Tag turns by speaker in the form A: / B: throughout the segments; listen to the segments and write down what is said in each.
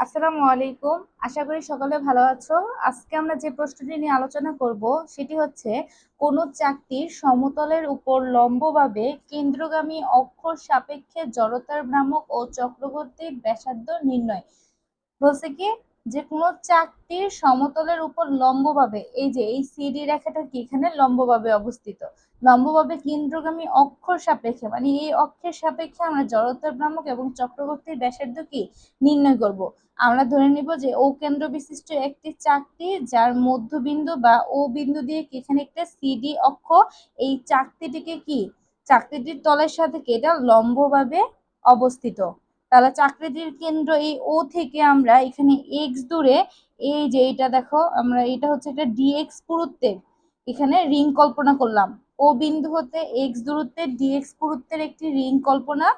A: আসসালামু আলাইকুম। আশা করি সকলে ভালো আছো। আজকে আমরা যে প্রশ্নটি নিয়ে আলোচনা করব, সেটি হচ্ছে, কোন চাকতির সমতলের উপর লম্বভাবে কেন্দ্রগামী অক্ষর সাপেক্ষে জড়তার ভ্রামক ও চক্রবর্তী ব্যাসার্ধ নির্ণয়? বলছে কি যে কোনো চাকতির সমতলের উপর লম্বভাবে, এই যে, এই সিডি রেখাটা কি এখানে লম্বভাবে অবস্থিত? লম্বভাবে কেন্দ্রগামী অক্ষর সাপেক্ষে মানে এই অক্ষের সাপেক্ষে আমরা জড়তার ভ্রামক এবং চক্রবর্তীর ব্যাসার্ধ কি নির্ণয় করব? আমরা ধরে নিব যে ও কেন্দ্র বিশিষ্ট একটি চাকতি যার মধ্যবিন্দু বা ও বিন্দু দিয়ে এখানে একটা সিডি অক্ষ, এই চাকতিটিকে কি? চাকতিটির তলের সাথে কি এটা লম্বভাবে অবস্থিত? তাহলে চাকরিটির কেন্দ্র এই ও থেকে আমরা এখানে এক্স দূরে, এই যে এটা দেখো, আমরা এটা হচ্ছে একটা ডিএক্স পুরুত্বের এখানে রিং কল্পনা করলাম। ও বিন্দু হতে এক্স দূরত্বের ডিএক্স পুরুত্বের একটি রিং কল্পনা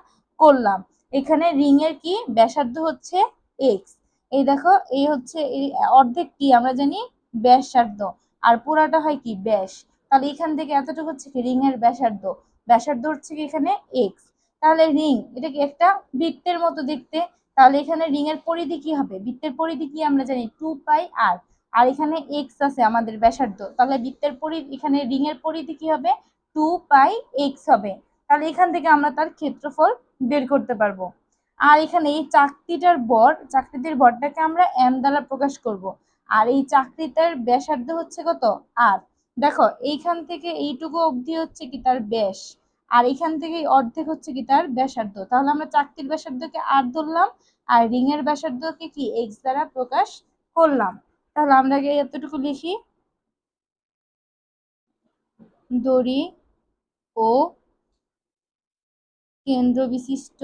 A: করলাম। এখানে রিং এর কি? ব্যাসার্ধ হচ্ছে এক্স এই দেখো, এই হচ্ছে, এই অর্ধেক কি? আমরা জানি ব্যাসার্ধ। আর পুরাটা হয় কি? ব্যাস। তাহলে এখান থেকে এতটুকু হচ্ছে কি? রিং এর ব্যাসার্ধ। ব্যাসার্ধ হচ্ছে কি এখানে এক্স তাহলে রিং এটা কি একটা বৃত্তের মতো দেখতে? তাহলে এখানে রিং এর পরিধি কি হবে? বৃত্তের পরিধি কি আমরা জানি? টু পাই আর আর এখানে এক্স আছে আমাদের ব্যাসার্ধ। তাহলে বৃত্তের পরিধি, এখানে রিং এর পরিধি কি হবে? টু পাই এক্স হবে। তাহলে এখান থেকে আমরা তার ক্ষেত্রফল বের করতে পারব। আর এখানে এই চাকতিটার বর, চাকতিটির বরটাকে আমরা এম দ্বারা প্রকাশ করব। আর এই চাকতিটার ব্যাসার্ধ হচ্ছে কত? আর দেখো, এইখান থেকে এইটুকু অবধি হচ্ছে কি? তার ব্যাস। আর এখান থেকে অর্ধেক হচ্ছে কি তার ব্যাসার্ধ। তাহলে আমরা চাকতির ব্যাসার্ধকে আর ধরলাম, আর রিং এর ব্যাসার্ধকে কি এক্স দ্বারা প্রকাশ করলাম। তাহলে আমরা এতটুকু লিখি? দড়ি ও কেন্দ্র বিশিষ্ট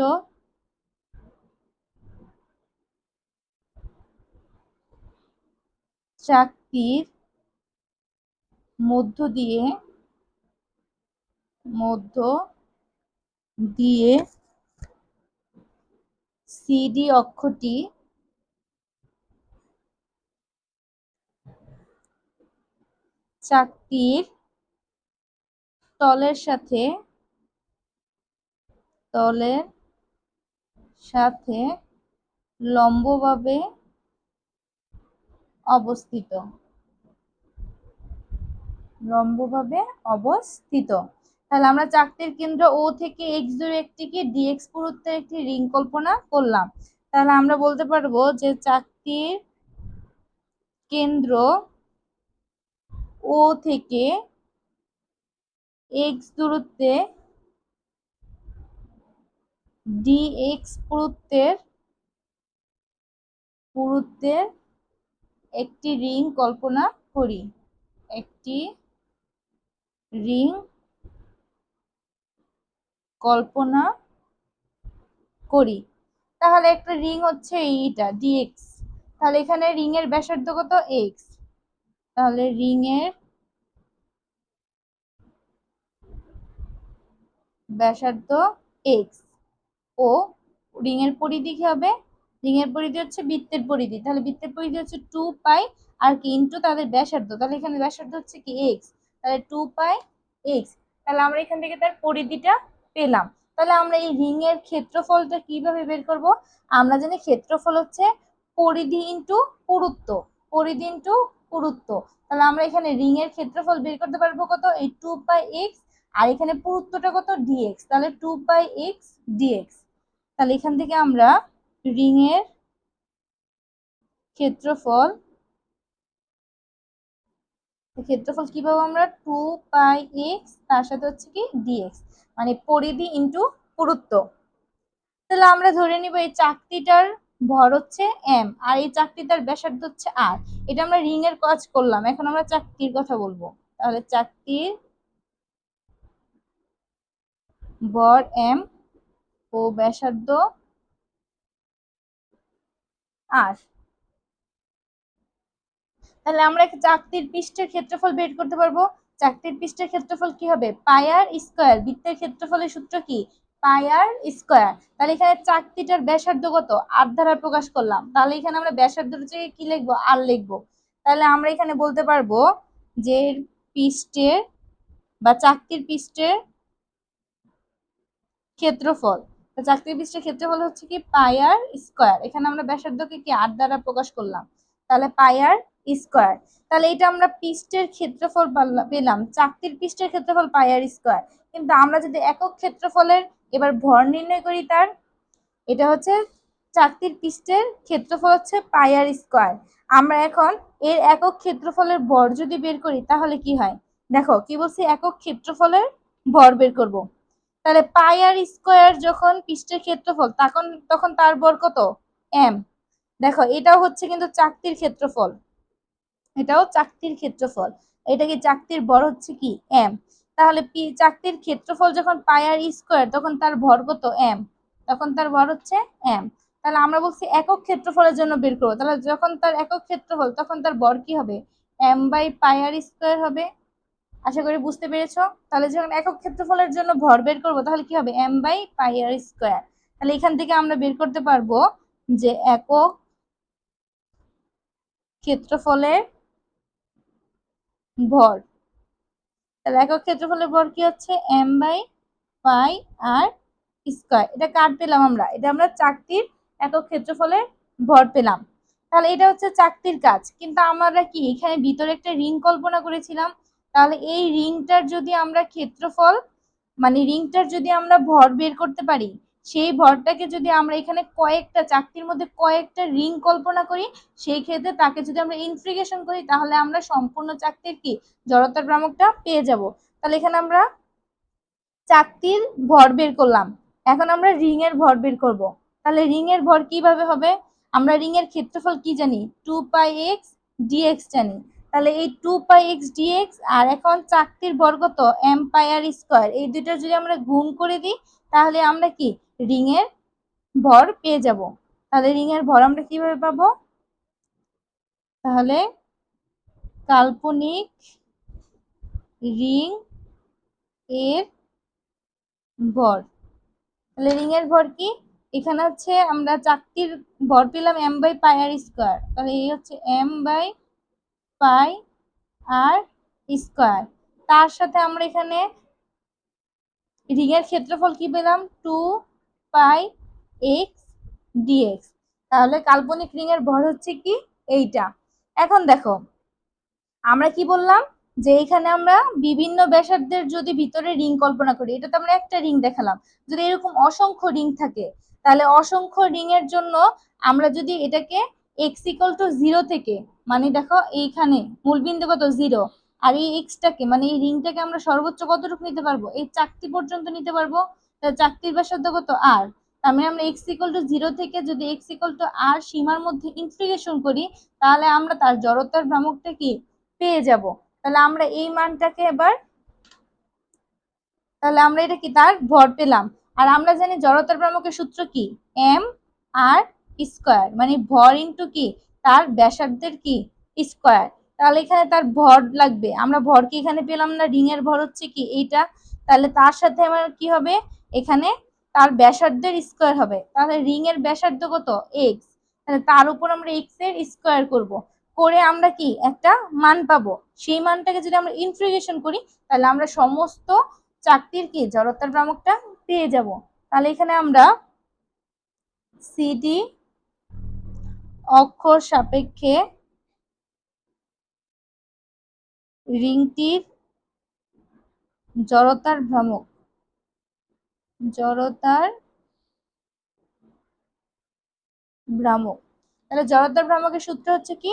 A: চাকতির মধ্য দিয়ে মধ্য দিয়ে সিডি অক্ষটি চাকতির তলের সাথে তলের সাথে লম্বভাবে অবস্থিত। লম্বভাবে অবস্থিত। তাহলে আমরা চাকতির কেন্দ্র ও থেকে এক্স দূরে একটিকে ডিএক্স পুরুত্বের একটি রিং কল্পনা করলাম। তাহলে আমরা বলতে পারব যে চাকতির কেন্দ্র ও থেকে এক্স দূরত্বে ডিএক্স পুরুত্বের পুরুত্বের একটি রিং কল্পনা করি। একটি রিং কল্পনা করি। তাহলে একটা রিং হচ্ছে এইটা ডিএক্স তাহলে এখানে রিং এর ব্যাসার্ধ কত? এক্স তাহলে রিং এর ব্যাসার্ধ এক্স ও রিং এর পরিধি কি হবে? রিং এর পরিধি হচ্ছে বৃত্তের পরিধি। তাহলে বৃত্তের পরিধি হচ্ছে টু পাই আর কি ইন্টু তাদের ব্যাসার্ধ। তাহলে এখানে ব্যাসার্ধ হচ্ছে কি? এক্স তাহলে টু পাই এক্স তাহলে আমরা এখান থেকে তার পরিধিটা পেলাম। তাহলে আমরা এই রিং এর ক্ষেত্রফলটা কীভাবে বের করব? আমরা জানি ক্ষেত্রফল হচ্ছে পরিধি ইন্টু পুরুত্ব, পরিধি ইন্টু পুরুত্ব। তাহলে আমরা এখানে রিং এর ক্ষেত্রফল বের করতে পারব কত? এই টু পাই এক্স আর এখানে পুরুত্বটা কত? ডিএক্স তাহলে টু পাই এক্স ডিএক্স তাহলে এখান থেকে আমরা রিং এর ক্ষেত্রফল ক্ষেত্রফল কি পাবো আমরা? টু পাই এক্স তার সাথে হচ্ছে কি? ডিএক্স মানে পরিধি ইন্টু পুরুত্ব। তাহলে আমরা ধরে নিব এই চাকতিটার ভর হচ্ছে এম আর এই চাকতিটার ব্যাসার্ধ হচ্ছে আর এটা আমরা রিং এর কাজ করলাম, এখন আমরা চাকতির কথা বলব। তাহলে চাকতির ভর এম ও ব্যাসার্ধ আর তাহলে আমরা চাকতির পৃষ্ঠের ক্ষেত্রফল বের করতে পারব। চাকতির পৃষ্ঠের ক্ষেত্রফল কি হবে? পায়ার স্কোয়ার বৃত্তের ক্ষেত্রফলের সূত্র কি? পায়ার স্কোয়ার তাহলে এখানে চাকতিটার ব্যাসার্ধ কত? আর দ্বারা প্রকাশ করলাম। তাহলে এখানে আমরা ব্যাসার্ধ থেকে কি লিখব? আর লিখব। তাহলে আমরা এখানে বলতে পারব যে পৃষ্ঠের বা চাকতির পৃষ্ঠের ক্ষেত্রফল। তো চাকতির পৃষ্ঠের ক্ষেত্রফল হচ্ছে কি? পায়ার স্কোয়ার এখানে আমরা ব্যাসার্ধকে কি? আট দ্বারা প্রকাশ করলাম। তাহলে পায়ার স্কোয়ার। তাহলে এটা আমরা পৃষ্ঠের ক্ষেত্রফল পেলাম, চাকতির পৃষ্ঠের ক্ষেত্রফল পায়ার স্কোয়ার। কিন্তু আমরা যদি একক ক্ষেত্রফলের এবার ভর নির্ণয় করি তার, এটা হচ্ছে চাকতির পৃষ্ঠের ক্ষেত্রফল হচ্ছে পায়ার স্কোয়ার। আমরা এখন এর একক ক্ষেত্রফলের ভর যদি বের করি তাহলে কি হয়? দেখো, কি বলছি? একক ক্ষেত্রফলের ভর বের করব। তাহলে পায়ার স্কোয়ার যখন পৃষ্ঠের ক্ষেত্রফল, তখন তখন তার ভর কত? এম দেখো, এটাও হচ্ছে কিন্তু চাকতির ক্ষেত্রফল। এটাও চাকতির ক্ষেত্রফল। এটা কি চাকতির ভর হচ্ছে কি? এম তাহলে পি, চাকতির ক্ষেত্রফল যখন পায়ার স্কোয়ার, তখন তার ভর কত? এম তখন তার ভর হচ্ছে এম তাহলে আমরা বলছি একক ক্ষেত্রফলের জন্য বের করব। তাহলে যখন তার একক ক্ষেত্রফল, তখন তার বর কি হবে? এম বাই পায়ার স্কোয়ার হবে। আশা করি বুঝতে পেরেছ? তাহলে যখন একক ক্ষেত্রফলের জন্য ভর বের করব, তাহলে কি হবে? এম বাই পাইয়ার স্কোয়ার তাহলে এখান থেকে আমরা বের করতে পারব যে একক ক্ষেত্রফলের ভর। তাহলে একক ক্ষেত্রফলের ভর কি হচ্ছে? M by pi R square এটা কার পেলাম আমরা? এটা আমরা চাকতির একক ক্ষেত্রফলের ভর পেলাম। তাহলে এটা হচ্ছে চাকতির কাজ। কিন্তু আমরা কি? এখানে ভিতরে একটা রিং কল্পনা করেছিলাম। তাহলে এই রিংটার যদি আমরা ক্ষেত্রফল মানে রিংটার যদি আমরা ভর বের করতে পারি সেই ভরটাকে যদি আমরা এখানে কয়েকটা চাকতির মধ্যে কয়েকটা রিং কল্পনা করি, সেই ক্ষেত্রে তাকে যদি আমরা ইন্টিগ্রেশন করি, তাহলে আমরা সম্পূর্ণ চাকতির কি? জড়তার ভ্রামকটা পেয়ে যাব। তাহলে এখানে আমরা চাকতির ভর বের করলাম। এখন আমরা রিং এর ভর বের করব। তাহলে রিং এর ভর কীভাবে হবে? আমরা রিং এর ক্ষেত্রফল কি জানি? টু পাই এক্স ডিএক্স জানি। তাহলে এই two pi x d x আর এখন চাকতির বর্গত এম পাই আর স্কোয়ার এই দুটো যদি আমরা গুণ করে দিই তাহলে আমরা কি? রিং এর ভর পেয়ে যাব। তাহলে রিং এর ভর আমরা কীভাবে পাবো? তাহলে কাল্পনিক রিং এর ভর। তাহলে রিং এর ভর কি? এখানে হচ্ছে আমরা চাকতির ভর পেলাম M by pi R square তাহলে এই হচ্ছে M by pi R square তার সাথে আমরা এখানে রিং এর ক্ষেত্রফল কি পেলাম? টু পাই এক্স ডিএক্স তাহলে কাল্পনিক রিং এর ভর হচ্ছে কি? এইটা। এখন দেখো, আমরা কি বললাম? যে এখানে আমরা বিভিন্ন ব্যাসার্ধের যদি ভিতরে রিং কল্পনা করি এটা তো আমরা একটা রিং দেখালাম। যদি এরকম অসংখ্য রিং থাকে, তাহলে অসংখ্য রিং এর জন্য আমরা যদি এটাকে এক্স ইকুয়াল টু জিরো থেকে মানে দেখো এইখানে মূলবিন্দু কত? জিরো আর এই এক্সটাকে মানে এই রিংটাকে আমরা সর্বোচ্চ কতটুকু নিতে পারব? এই চাকতি পর্যন্ত নিতে পারব। তাহলে চাকতির ব্যাসার্ধ কত? আর তার মানে আমরা এক্স ইকুয়াল টু জিরো থেকে যদি এক্স ইকুয়াল টু আর সীমার মধ্যে ইন্টিগ্রেশন করি, তাহলে আমরা তার জড়তার ভ্রামকটা কি? পেয়ে যাব। তাহলে আমরা এই মানটাকে এবার, তাহলে আমরা এটা কি? তার ভর পেলাম। আর আমরা জানি জড়তার ভ্রামকের সূত্র কি? এম আর স্কোয়ার মানে ভর ইন্টু কি? তার ব্যাসার্ধের কি? স্কোয়ার তাহলে এখানে তার ভর লাগবে। আমরা ভর কি এখানে পেলাম না? রিং এর ভর হচ্ছে কি এইটা? তাহলে তার সাথে আমার কি হবে? এখানে তার ব্যাসার্ধের স্কোয়ার হবে। তাহলে রিং এর ব্যাসার্ধ কত? এক্স তাহলে তার উপর আমরা এক্সের স্কোয়ার করব। করে আমরা কি? একটা মান পাবো। সেই মানটাকে যদি আমরা ইন্টিগ্রেশন করি, তাহলে আমরা সমস্ত চাকতির কি? জড়তার ভ্রামকটা পেয়ে যাব। তাহলে এখানে আমরা সিডি অক্ষর সাপেক্ষে রিংটির জড়তার ভ্রামক। জড়তার ভ্রামক। তাহলে জড়তার ভ্রামকের সূত্র হচ্ছে কি?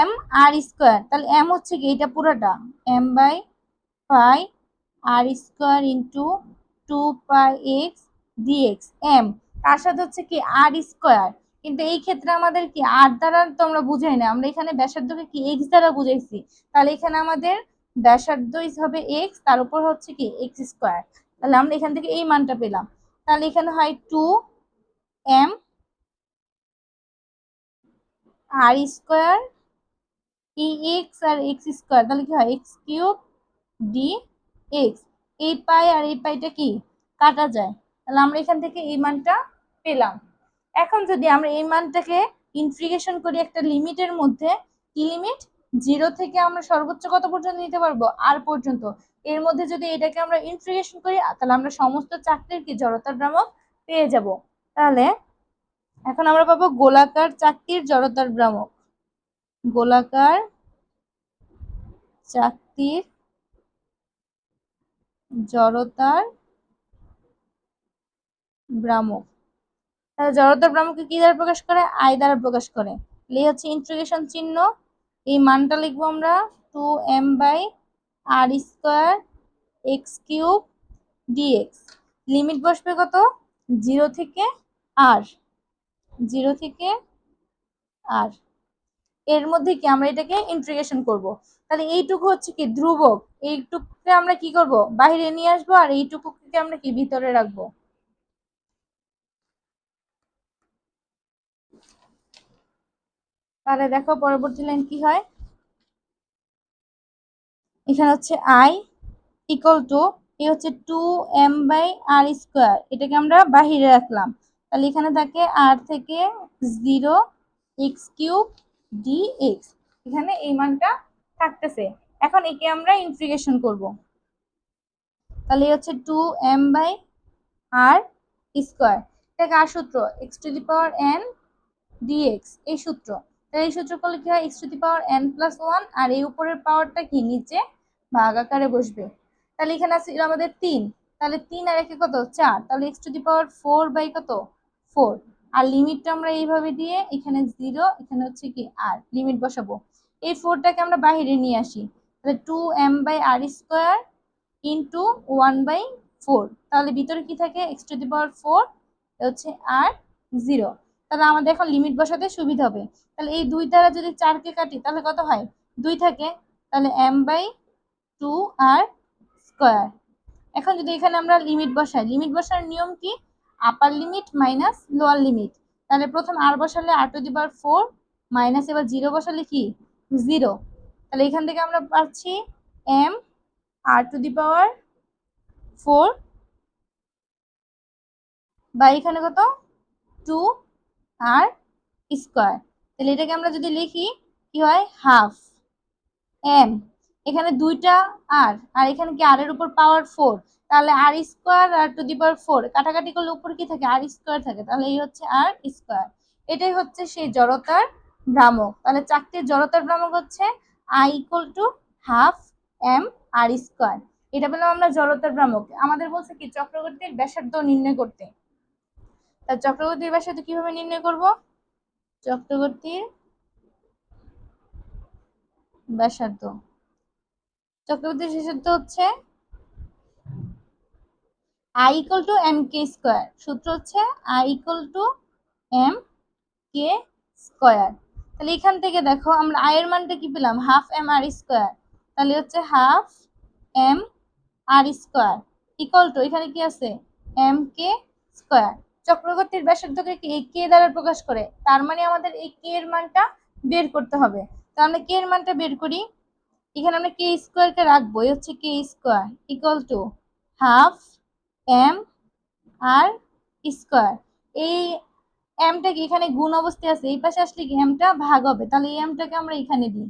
A: M R square. তাহলে এম হচ্ছে কি? এটা পুরোটা। M by pi R square into two pi x d x M. তার সাথে হচ্ছে কি? R square. কিন্তু এই ক্ষেত্রে আমাদের কি আর দ্বারা তো আমরা বুঝাই না। আমরা এখানে ব্যাসার্ধকে কি এক্স দ্বারা বুঝাইছি? তাহলে এখানে আমাদের ব্যাসার্ধ হবে এক্স তার উপর হচ্ছে কি এক্স স্কোয়ার তাহলে আমরা এখান থেকে এই মানটা পেলাম। তাহলে এখানে হয় টু এম আর স্কোয়ার ই এক্স আর এক্স স্কোয়ার তাহলে কি হয়? এক্স কিউব ডি এক্স এই পাই আর এই পাইটা কি? কাটা যায়। তাহলে আমরা এখান থেকে এই মানটা পেলাম। এখন যদি আমরা এই মানটাকে ইন্টিগ্রেশন করি একটা লিমিটের মধ্যে, কি লিমিট জিরো থেকে আমরা সর্বোচ্চ কত পর্যন্ত নিতে পারব? আর পর্যন্ত। এর মধ্যে যদি এটাকে আমরা ইন্টিগ্রেশন করি তাহলে আমরা সমস্ত চাকরির কি জড়তার ভ্রামক পেয়ে যাব। তাহলে এখন আমরা পাবো গোলাকার চাকতির জড়তার ভ্রামক। গোলাকার চাকতির জড়তার ভ্রামক। তাহলে জড়তার ভ্রামককে কি দ্বারা প্রকাশ করে? আই দ্বারা প্রকাশ করে। এই হচ্ছে ইন্টিগ্রেশন চিহ্ন। এই মানটা লিখব আমরা two M by R square x cube d x limit বসবে কত? জিরো থেকে আর জিরো থেকে আর এর মধ্যে কি আমরা এটাকে ইন্ট্রিগেশন করব? তাহলে এইটুকু হচ্ছে কি ধ্রুবক। এইটুকুকে আমরা কি করব? বাইরে নিয়ে আসব আর এইটুকুকে আমরা কি ভিতরে রাখব? তাহলে দেখো পরবর্তী লাইন কি হয়? এখানে হচ্ছে আই ইকুয়াল টু এ হচ্ছে two M by R square এটাকে আমরা বাহিরে রাখলাম। তাহলে এখানে থাকে আর থেকে zero x cube d x এখানে এই মানটা থাকতেছে। এখন একে আমরা ইন্টিগ্রেশন করব। তাহলে হচ্ছে two M by R square এটা কার সূত্র? X to the power n d x এই সূত্র। তাহলে এই সূত্র করলে কি হয়? X to the power n plus one আর এই উপরের পাওয়ারটা কি? নিচে ভাগ আকারে বসবে। তাহলে এখানে আছে আমাদের তিন। তাহলে তিন আর একে কত? চার। তাহলে x to the power four by কত? ফোর আর লিমিটটা আমরা এইভাবে দিয়ে এখানে জিরো এখানে হচ্ছে কি আর লিমিট বসাবো। এই ফোরটাকে আমরা বাহিরে নিয়ে আসি। তাহলে two M by R square into one by four তাহলে ভিতরে কি থাকে? X to the power four হচ্ছে আর জিরো তাহলে আমাদের এখন লিমিট বসাতে সুবিধা হবে। তাহলে এই দুই দ্বারা যদি চারকে কাটি, তাহলে কত হয়? দুই থাকে। তাহলে M by two R square এখন যদি এখানে আমরা লিমিট বসাই লিমিট বসার নিয়ম কি? Upper limit minus lower limit তাহলে প্রথম আর বসালে R to the power four minus এবার জিরো বসালে কি? জিরো তাহলে এখান থেকে আমরা পাচ্ছি M R to the power four বা এখানে কত? Two R square. তাহলে এটাকে আমরা যদি লিখি, কি হয়? হাফ। এম। এখানে দুইটা আর আর এখানে কি আর এর উপর পাওয়ার ফোর? তাহলে R square R to the power four. কাটাকাটি করলে উপর কি থাকে? আর স্কোয়ার থাকে। তাহলে এই হচ্ছে আর স্কোয়ার। এটাই হচ্ছে সেই জড়তার ভ্রামক। তাহলে চাকতির জড়তার ভ্রামক হচ্ছে I equal to half M R square এটা পেলাম আমরা জড়তার ভ্রামক। আমাদের বলছে কি চক্রবর্তীর ব্যাসার্ধ নির্ণয় করতে। তা চক্রবর্তীর ব্যাসার্ধ কীভাবে নির্ণয় করব? চক্রবর্তীর ব্যাসার্ধ চক্রবর্তীর ব্যাসার্ধ হচ্ছে I equal to M K square সূত্র হচ্ছে I equal to M K square তাহলে এখান থেকে দেখো, আমরা আয়ের মানটা কি পেলাম? হাফ এম আর স্কোয়ার তাহলে হচ্ছে half M R square equal to এখানে কি আছে? এম কে স্কোয়ার চক্রবর্তীর ব্যাসার্ধকে কি কে দ্বারা প্রকাশ করে, তার মানে আমাদের এই কে এর মানটা বের করতে হবে। তো আমরা কে এর মানটা বের করি? এখানে আমরা কে স্কোয়ারকে রাখব, এই হচ্ছে K square equal to half M R square এই এমটা কি এখানে গুণ অবস্থায় আছে? এই পাশে আসলে কি এমটা ভাগ হবে। তাহলে এই এমটাকে আমরা এখানে দিই।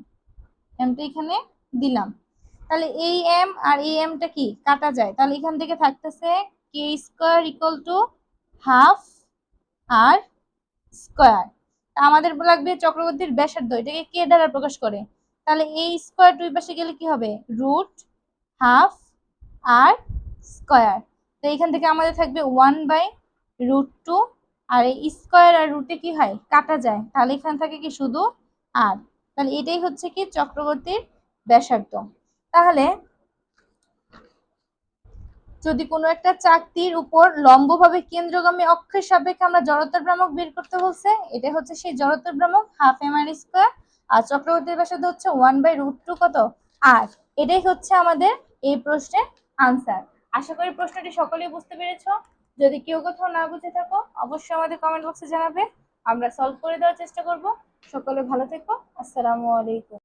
A: এমটা এখানে দিলাম। তাহলে এই এম আর এই এমটা কি? কাটা যায়। তাহলে এখান থেকে থাকতেছে K square equal to half R square. আমাদের লাগবে চক্রবর্তীর ব্যাসার্ধ, এটাকে কে দ্বারা প্রকাশ করে? তাহলে এই স্কোয়ার দুই পাশে গেলে কি হবে? Root half R square. তো এখান থেকে আমাদের থাকবে ওয়ান বাই রুট টু, আর এই স্কোয়ার আর রুটে কি হয়? কাটা যায়। তাহলে এখান থেকে কি শুধু আর। তাহলে এটাই হচ্ছে কি চক্রবর্তীর ব্যাসার্ধ। তাহলে যদি কোনো একটা চাকতির উপর লম্বভাবে কেন্দ্রগামী অক্ষের সাপেক্ষে আমরা জড়তার ভ্রামক বের করতে বলছে, এটা হচ্ছে সেই জড়তার ভ্রামক হাফ এম আর স্কোয়ার আর চক্রবর্তীর ব্যাসার্ধ হচ্ছে ওয়ান বাই রুট টু কত? আর এটাই হচ্ছে আমাদের এই প্রশ্নের আনসার আশা করি প্রশ্নটি সকলেই বুঝতে পেরেছ। যদি কেউ কোথাও না বুঝে থাকো, অবশ্যই আমাদের কমেন্ট বক্সে জানাবে। আমরা সলভ করে দেওয়ার চেষ্টা করব। সকলে ভালো থেকো। আসসালামু আলাইকুম।